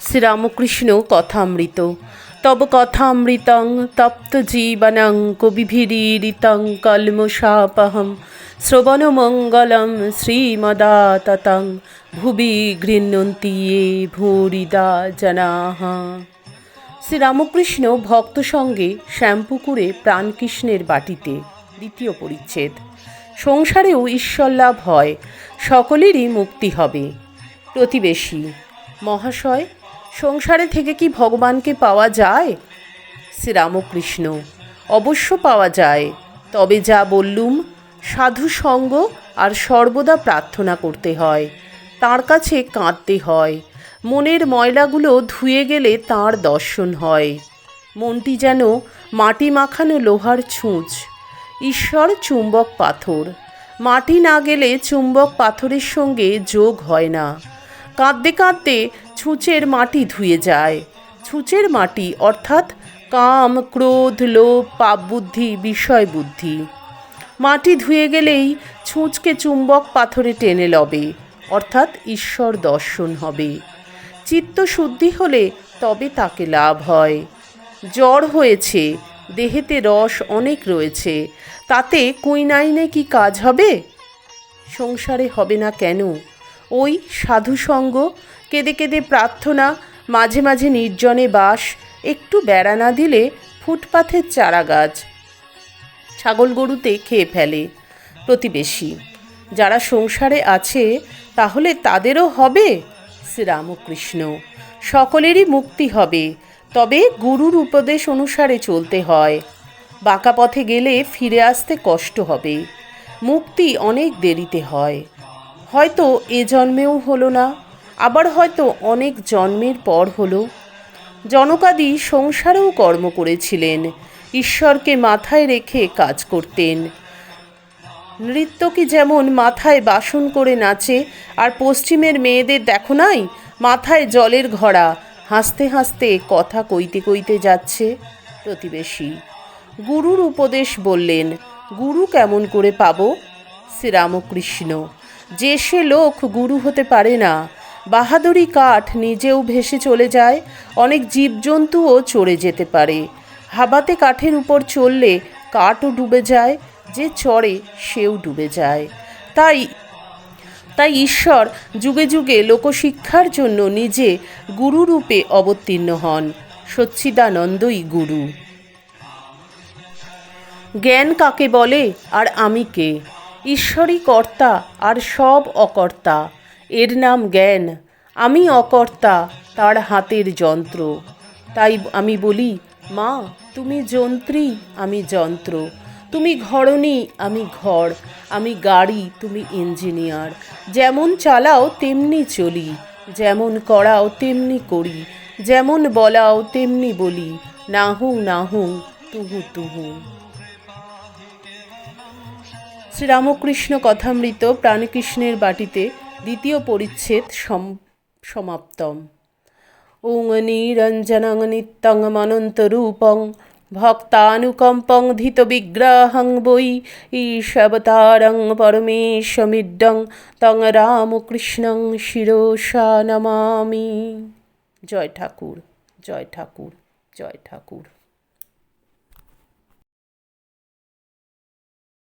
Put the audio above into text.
শ্রীরামকৃষ্ণ কথামৃত। তব কথামৃতং তপ্ত জীবনং কবিভিরীরিতং কলমশাপহম। শ্রবণমঙ্গলম শ্রীমদাততং। ভুবি গৃহ্ণন্তি ये ভূরিদা জনাঃ শ্রীরামকৃষ্ণ ভক্ত সঙ্গে শ্যামপুকুরে প্রাণকৃষ্ণের বাটিতে দ্বিতীয় পরিচ্ছেদ। সংসারেও ঈশ্বর লাভ হয়, সকলেরই মুক্তি হবে। প্রতিবেশী, মহাশয় সংসারে থেকে কি ভগবানকে পাওয়া যায়? শ্রীরামকৃষ্ণ, অবশ্য পাওয়া যায়। তবে যা বললুম, সাধু সঙ্গ আর সর্বদা প্রার্থনা করতে হয়। তার কাছে কাঁদতে হয়। মনের ময়লাগুলো ধুয়ে গেলে তার দর্শন হয়। মনটি যেন মাটি মাখানো লোহার ছুঁচ। ঈশ্বর চুম্বক পাথর। মাটি না গেলে চুম্বক পাথরের সঙ্গে যোগ হয় না। কাঁদতে কাঁদতে ছুঁচের মাটি ধুয়ে যায়। ছুঁচের মাটি অর্থাৎ কাম, ক্রোধ, লোভ, পাপ বুদ্ধি, বিষয় বুদ্ধি। মাটি ধুয়ে গেলেই ছুঁচকে চুম্বক পাথরে টেনে লবে, অর্থাৎ ঈশ্বর দর্শন হবে। চিত্ত শুদ্ধি হলে তবে তাকে লাভ হয়। জ্বর হয়েছে, দেহেতে রস অনেক রয়েছে, তাতে কুইনাইনে কি কাজ হবে? সংসারে হবে না কেন? ওই সাধুসঙ্গ, কেঁদে কেঁদে প্রার্থনা, মাঝে মাঝে নির্জনে বাস, একটু বেড়া না দিলে ফুটপাথের চারা গাছ ছাগল গরুতে খেয়ে ফেলে প্রতিবেশী। যারা সংসারে আছে, তাহলে তাদেরও হবে? শ্রীরামকৃষ্ণ, সকলেরই মুক্তি হবে। তবে গুরুর উপদেশ অনুসারে চলতে হয়। বাঁকা পথে গেলে ফিরে আসতে কষ্ট হবে। মুক্তি অনেক দেরিতে হয়। হয়তো এ জন্মেও হলো না, আবার হয়তো অনেক জন্মের পর হলো। জনকাদি সংসারেও কর্ম করেছিলেন, ঈশ্বরকে মাথায় রেখে কাজ করতেন। নৃত্য কি যেমন মাথায় বাসন করে নাচে, আর পশ্চিমের মেয়েদের দেখো নাই, মাথায় জলের ঘড়া, হাসতে হাসতে কথা কইতে কইতে যাচ্ছে প্রতিবেশী। গুরুর উপদেশ বললেন, গুরু কেমন করে পাবো? শ্রীরামকৃষ্ণ। যে সে লোক গুরু হতে পারে না, বাহাদুরি কাঠ নিজেও ভেসে চলে যায়, অনেক জীবজন্তুও চড়ে যেতে পারে। হাবাতে কাঠের উপর চললে কাঠও ডুবে যায়, যে চড়ে সেও ডুবে যায়। তাই তাই ঈশ্বর যুগে যুগে লোকশিক্ষার জন্য নিজে গুরুরূপে অবতীর্ণ হন। সচ্চিদানন্দই গুরু। জ্ঞান কাকে বলে আর আমি কে? ঈশ্বরই কর্তা আর সব অকর্তা। এর নাম জ্ঞান। আমি অকর্তা, তার হাতের যন্ত্র। তাই আমি বলি, মা, তুমি যন্ত্রী, আমি যন্ত্র। তুমি ঘরণী, আমি ঘর। আমি গাড়ি, তুমি ইঞ্জিনিয়ার। যেমন চালাও, তেমনি চলি। যেমন করাও, তেমনি করি। যেমন বলাও, তেমনি বলি। নাহুং নাহুং, তুহু তুহু। শ্রীরামকৃষ্ণ কথামৃত প্রাণকৃষ্ণের বাটিতে দ্বিতীয় পরিচ্ছেদ সমাপ্তম। ওং নিরঞ্জনং নিত্যং মনন্তরূপং ভক্তানুকম্পং ধিত বিগ্রহং বৈ ঈশবতারং পরমেশমিড্ডং তং রামকৃষ্ণং শিরোষা নমামি। জয় ঠাকুর জয় ঠাকুর জয় ঠাকুর।